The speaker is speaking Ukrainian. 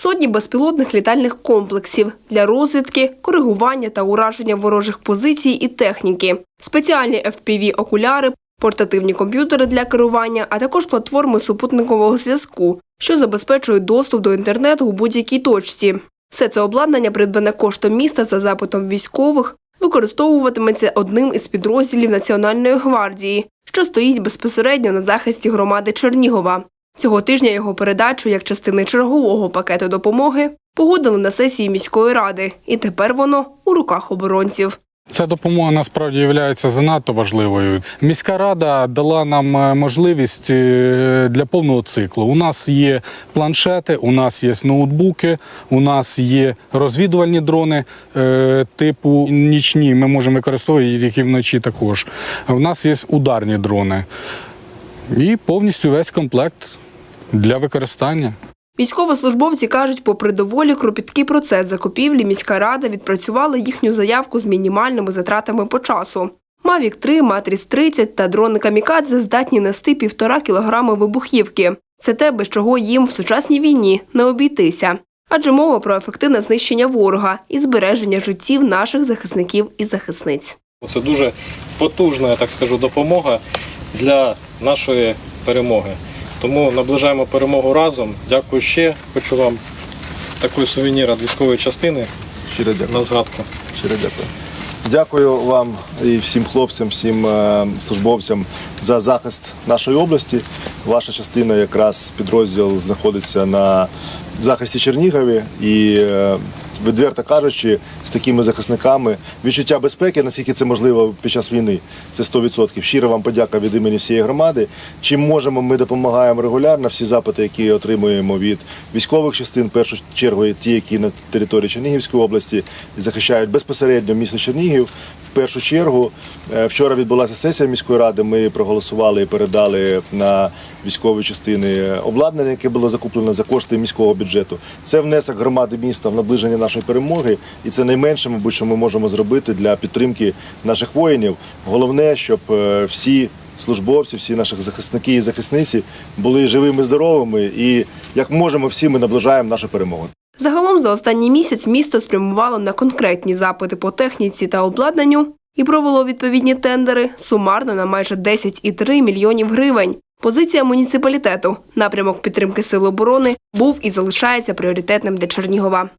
сотні безпілотних літальних комплексів для розвідки, коригування та ураження ворожих позицій і техніки, спеціальні FPV-окуляри, портативні комп'ютери для керування, а також платформи супутникового зв'язку, що забезпечують доступ до інтернету у будь-якій точці. Все це обладнання, придбане коштом міста за запитом військових, використовуватиметься одним із підрозділів Національної гвардії, що стоїть безпосередньо на захисті громади Чернігова. Цього тижня його передачу як частини чергового пакету допомоги погодили на сесії міської ради, і тепер воно у руках оборонців. Ця допомога насправді є занадто важливою. Міська рада дала нам е, можливість е, для повного циклу. У нас є планшети, у нас є ноутбуки, у нас є розвідувальні дрони е, типу нічні. Ми можемо використовувати, які вночі також. У нас є ударні дрони і повністю весь комплект для використання. Військовослужбовці кажуть, попри доволі кропіткий процес закупівлі, міська рада відпрацювала їхню заявку з мінімальними затратами по часу. Мавік 3, Матріс 30 та дрони Камікадзе здатні нести півтора кілограми вибухівки. Це те, без чого їм в сучасній війні не обійтися. Адже мова про ефективне знищення ворога і збереження життів наших захисників і захисниць. Це дуже потужна, я так скажу, допомога для нашої перемоги. Тому наближаємо перемогу разом. Дякую ще. Хочу вам такий сувенір від військової частини Щиро дякую. на згадку. Щиро дякую. Дякую вам і всім хлопцям, всім е, службовцям за захист нашої області. Ваша частина, якраз підрозділ, знаходиться на захисті Чернігові і. Відверто кажучи, з такими захисниками відчуття безпеки, наскільки це можливо під час війни, це 100%. Щиро вам подяка від імені всієї громади. Чим можемо, ми допомагаємо регулярно. Всі запити, які отримуємо від військових частин, в першу чергу ті, які на території Чернігівської області захищають безпосередньо місто Чернігів. В першу чергу е, вчора відбулася сесія міської ради. Ми проголосували і передали на військові частини обладнання, яке було закуплено за кошти міського бюджету. Це внесок громади міста в наближення нашої перемоги, і це найменше, мабуть, що ми можемо зробити для підтримки наших воїнів. Головне, щоб е, всі службовці, всі наші захисники і захисниці були живими, здоровими, і як можемо, всі ми наближаємо нашу перемогу. Загалом за останній місяць місто спрямувало на конкретні запити по техніці та обладнанню і провело відповідні тендери сумарно на майже 10,3 мільйонів гривень. Позиція муніципалітету, напрямок підтримки сил оборони, був і залишається пріоритетним для Чернігова.